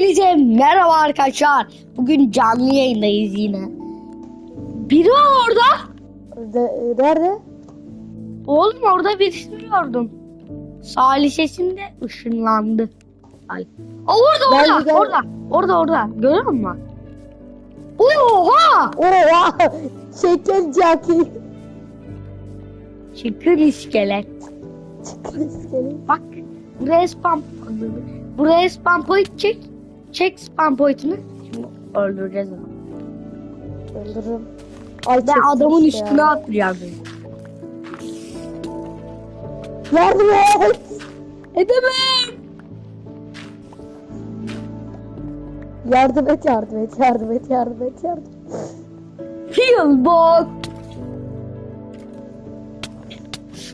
Hepinize merhaba arkadaşlar. Bugün canlı yayındayız yine. Biri var orada. De- nerede? Oğlum orada birisini gördüm. Salih sesinde ışınlandı. Ay. Aa, orada Gel, orada gel. orada. Orada orada. Görüyor musun? Oha! Oha! Şeker caki. Çıkın iskelet. Çıkın iskelet. Bak buraya spam buraya spam point çek. Çek spam point'ini. Şimdi öldüreceğiz onu. Öldürürüm. Ay, Ben adamın işte üstüne ya. atlayacağım. Yardım et. Edemem. Yardım et, yardım et, yardım et, yardım et, yardım et. Heal bot.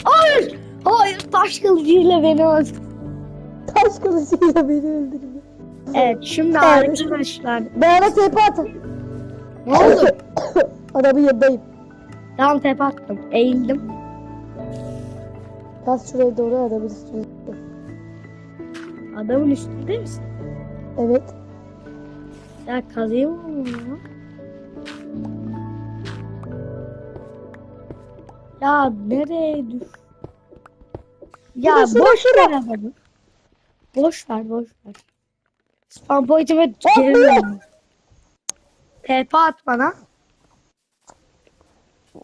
Hayır. Hayır taş kılıcıyla beni öldürdü. Taş kılıcıyla beni öldürdü. Evet şimdi Evet. arkadaşlar. Bana tepe atın. Ne oldu? Adamın yanındayım. Tam tepe attım. Eğildim. Kas şuraya doğru adamın üstüne. Adamın üstünde misin? Evet. Ya kazıyım mı? ya? Nereye düş? Ya boş ver adamı. Boş ver boş ver. Spam point'ime döndüm. TP at bana.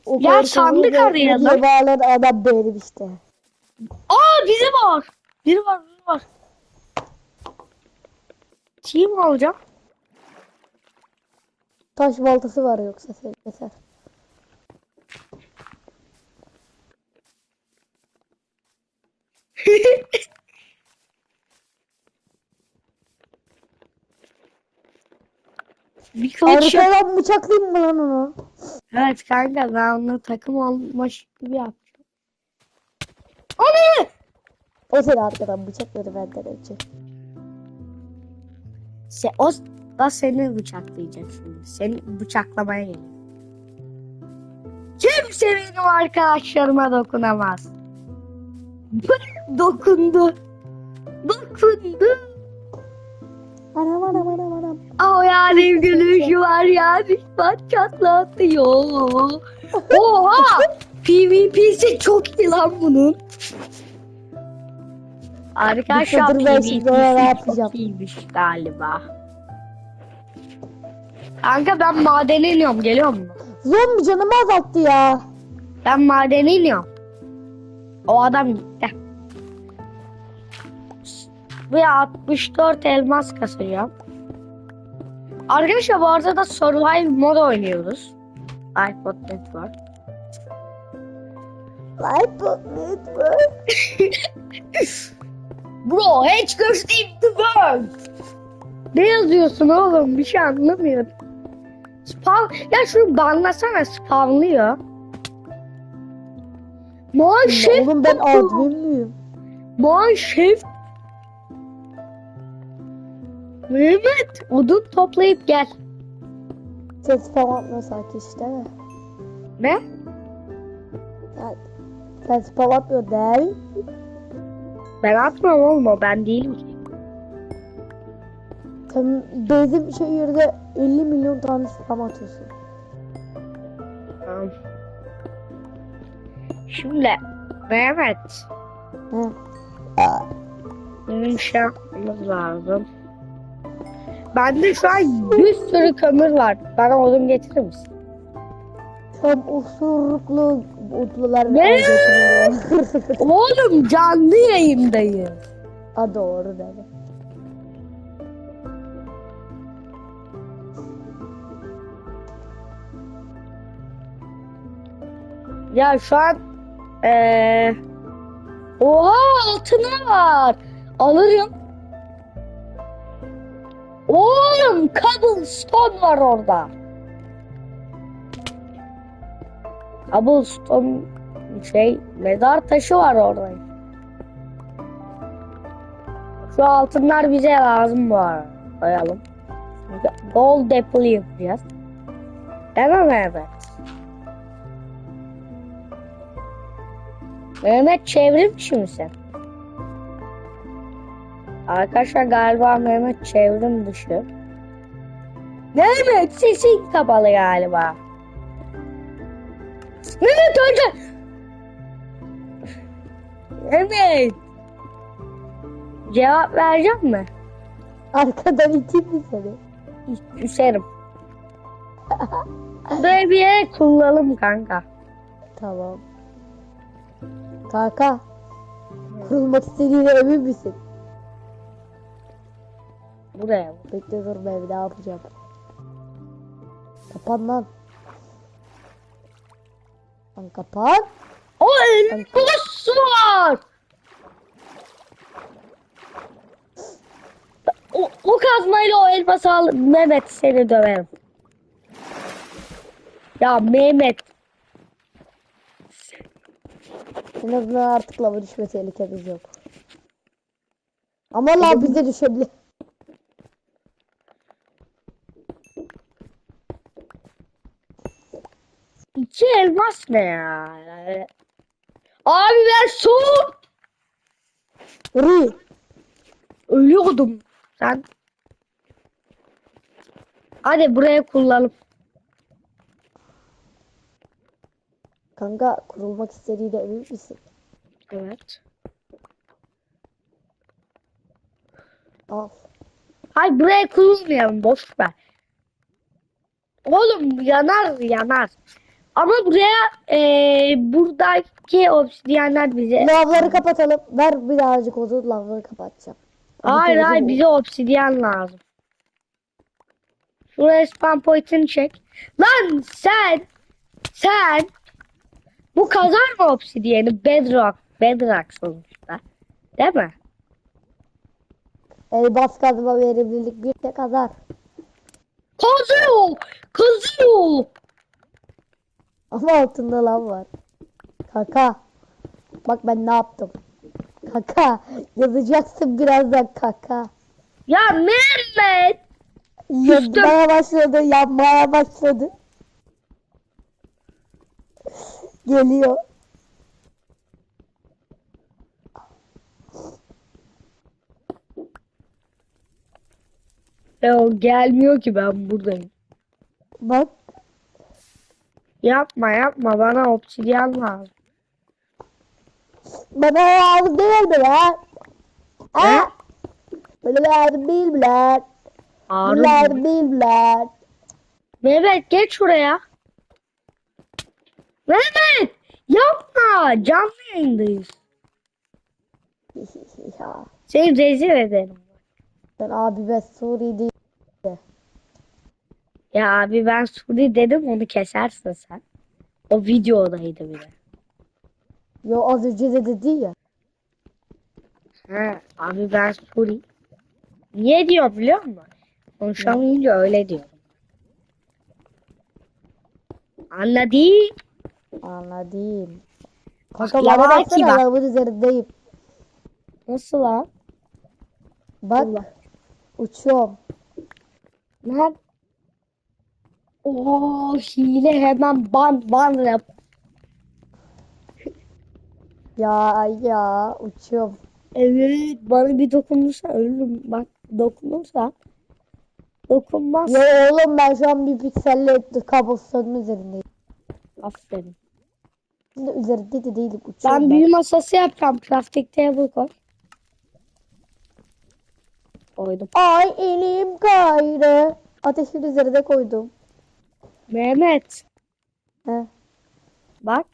O Ya sandık arayalım. bağlayan adam benim işte. Aa biri var. Biri var biri var. Team alacağım. Taş baltası var yoksa sen yeter. Bir kılıç yok. Arkadan bıçaklayayım mı lan onu? Evet kanka ben onunla takım olmuş gibi yapacağım. O ne? O seni arkadan bıçakladı benden önce. Se o da seni bıçaklayacak şimdi. Seni bıçaklamaya geliyor. Kimse benim arkadaşlarıma dokunamaz. Dokundu. Dokundu. Anam anam anam anam. O yani gülüşü var ya düşman çatlatıyor. Oha! PvP'si çok iyi lan bunun. Arkadaşlar Dur, ben şimdi ona ne PvP'si yapacağım? çok iyiymiş galiba. Kanka ben madene iniyorum geliyor musun? Zombi canımı azalttı ya. Ben madene iniyorum. O adam gitti. Ve 64 elmas kasacağım. Arkadaşlar bu arada da Survival mod oynuyoruz. iPod Network. iPod Network. Bro, hiç göstereyim the world. Ne yazıyorsun oğlum? Bir şey anlamıyorum. Spawn... Ya şunu banlasana spawnlıyor. Moğol şef Oğlum ben admin miyim? Moğol Mehmet odun toplayıp gel. Ses falan atmıyor işte mi? Ne? Yani, ses falan atmıyor değil. Ben atmam oğlum o ben değilim ki. Sen bizim şehirde 50 milyon tane spam atıyorsun. Tamam. Şimdi Mehmet He. Bizim şey yapmamız lazım. Bende şu an bir sürü kömür var. Bana odun getirir misin? Tam osuruklu otlular Ne? Oğlum canlı yayındayım. ha doğru dedi. Ya şu an eee Oha altını var. Alırım. Oğlum cobblestone var orada. Cobblestone şey mezar taşı var orada. Şu altınlar bize lazım bu arada. Koyalım. Gold apple yapacağız. Değil mi Mehmet? Mehmet çevrimçi misin? Arkadaşlar galiba Mehmet çevrim dışı. Mehmet sesin kapalı galiba. Mehmet önce. Mehmet. Cevap vereceğim mi? Arkadan iteyim mi seni? Küserim. Böyle bir yere kullanalım kanka. Tamam. Kanka. Kurulmak istediğine emin misin? Buraya. Bekle dur bir daha yapacağım. Kapan lan. Lan kapan. O elmas var. O, o kazmayla o elması al. Mehmet seni döverim. Ya Mehmet. En azından artık lava düşme tehlikemiz yok. Ama lav bize düşebilir. İki elmas ne ya? Abi ben soğuk. Ri. Ölüyordum. Sen. Hadi buraya kullanalım. Kanka kurulmak istediğine emin misin? Evet. Al. Hayır buraya kullanmayalım boş ver. Oğlum yanar yanar. Ama buraya eee buradaki obsidyenler bize... Lavları kapatalım. Ver birazcık odun lavları kapatacağım. Hayır Bir hayır kere bize obsidyen lazım. Şuraya spam point'ini çek. Lan sen sen bu kazar mı obsidyeni? Bedrock. Bedrock sonuçta. Değil mi? El bas kazma verimlilik bir de kazar. Kazıyor. Kazıyor. Ama altında lav var. Kaka. Bak ben ne yaptım. Kaka. Yazacaksın birazdan kaka. Ya Mehmet. Yanmaya başladı. Yanmaya başladı. Geliyor. Ya o gelmiyor ki ben buradayım. Bak. Yapma yapma bana obsidyen lazım. Bana lazım değil mi lan? Ha? Bana lazım değil mi lan? Bana Ağrı. lazım değil mi lan? Mehmet geç şuraya. Mehmet yapma canlı yayındayız. ya. Seni rezil ederim. Ben abi ben Suri değil. Ya abi ben Suri dedim onu kesersin sen. O videodaydı bir de. Yo az önce de dedi ya. He, abi ben Suri. Niye diyor biliyor musun? Konuşamayınca öyle diyor. Anladın? Anladım. Kanka Ya bana baksana ki bak. lavabonun üzerindeyim. Nasıl lan? Bak. Allah. Uçuyorum. Lan. Oo hile hemen ban ban yap. Ya ya uçuyorum. Evet bana bir dokunursa ölürüm. Bak dokunursa dokunmaz. Ya oğlum ben şu an bir pikselle kablosunun üzerindeyim. Aferin. Şimdi üzerinde de değilim uçuyorum Ben ben. büyü masası yapacağım. Crafting table koy. Koydum. Ay elim kaydı. Ateşin üzerine koydum. Mehmet He. bak.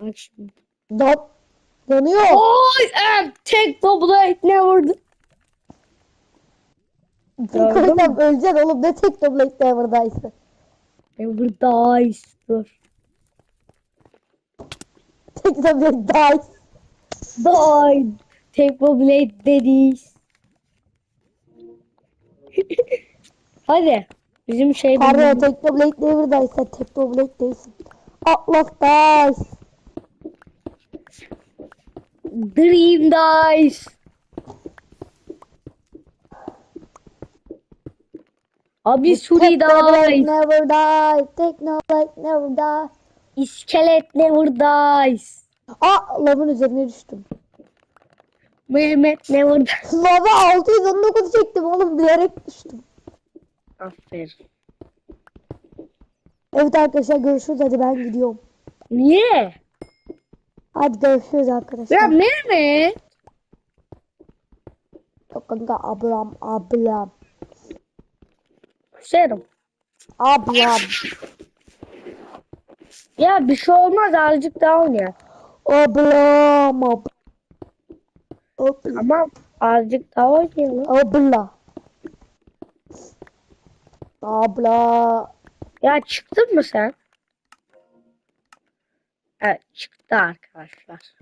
Bak şimdi. Dop. Yanıyor. Oy em tek blade ne vurdu? Koysam öleceksin oğlum ne Technoblade Never'daysa. Never dies. Dur. Technoblade dies. Die. Tek blade dediyiz. Hadi. Bizim şey Pardon Technoblade Never'daysa Technoblade değilsin. Atlas dies. Dream dies. Abi Suri dies. never die. Technoblade never die. İskelet never dies. Aa lavın üzerine düştüm. Mehmet ne vurdu? Baba 619 çektim oğlum bilerek düştüm. Aferin. Evet arkadaşlar görüşürüz hadi ben gidiyorum. Niye? Hadi görüşürüz arkadaşlar. Ya Mehmet. Yok kanka ablam ablam. Serum. Ablam. Ya bir şey olmaz azıcık daha oynayalım. Ablam. ab- Abla. Ama azıcık daha oynayalım. Abla. Abla. Ya çıktın mı sen? Evet çıktı arkadaşlar.